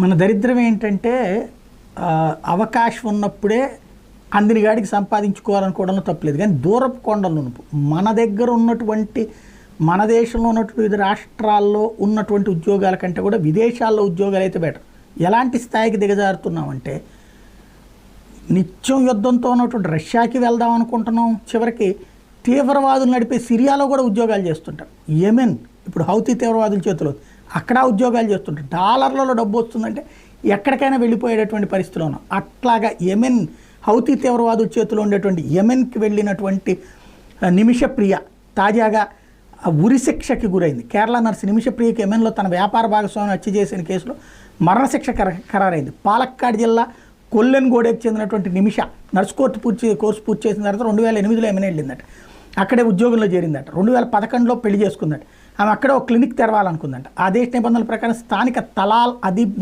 మన దరిద్రం ఏంటంటే అవకాశం ఉన్నప్పుడే అందిని గాడికి సంపాదించుకోవాలనుకోవడంలో తప్పలేదు కానీ దూరపు కొండలు మన దగ్గర ఉన్నటువంటి మన దేశంలో ఉన్నటువంటి వివిధ రాష్ట్రాల్లో ఉన్నటువంటి ఉద్యోగాల కంటే కూడా విదేశాల్లో ఉద్యోగాలు అయితే బెటర్ ఎలాంటి స్థాయికి దిగజారుతున్నామంటే నిత్యం యుద్ధంతో ఉన్నటువంటి రష్యాకి వెళ్దాం అనుకుంటున్నాం చివరికి తీవ్రవాదులు నడిపే సిరియాలో కూడా ఉద్యోగాలు చేస్తుంటారు. యెమెన్ ఇప్పుడు హౌతీ తీవ్రవాదుల చేతిలో అక్కడ ఉద్యోగాలు చేస్తుంటారు. డాలర్లలో డబ్బు వస్తుందంటే ఎక్కడికైనా వెళ్ళిపోయేటటువంటి పరిస్థితిలో ఉన్నాం. అట్లాగా యెమెన్ హౌతీ తీవ్రవాదుల చేతిలో ఉండేటువంటి యెమెన్కి వెళ్ళినటువంటి నిమిషప్రియ తాజాగా ఉరిశిక్షకి ఉరి శిక్షకి గురైంది. కేరళ నర్సు నిమిషప్రియకి యమెన్లో తన వ్యాపార భాగస్వామిని హత్య చేసిన కేసులో మరణశిక్ష కర ఖరారైంది. పాలక్కాడ్ జిల్లా కొల్లెన్గూడకు చెందినటువంటి నిమిష నర్సు కోర్టు పూర్తి కోర్సు పూర్తి చేసిన తర్వాత రెండు వేల ఎనిమిదిలో ఎమ్మెన్ వెళ్ళిందట. అక్కడే ఉద్యోగంలో చేరిందట. రెండు వేల పదకొండులో పెళ్ళి చేసుకుందట. ఆమె అక్కడ ఒక క్లినిక్ తెరవాలనుకుందంట. ఆదేశ నిబంధనల ప్రకారం స్థానిక తలాల్ అదీబ్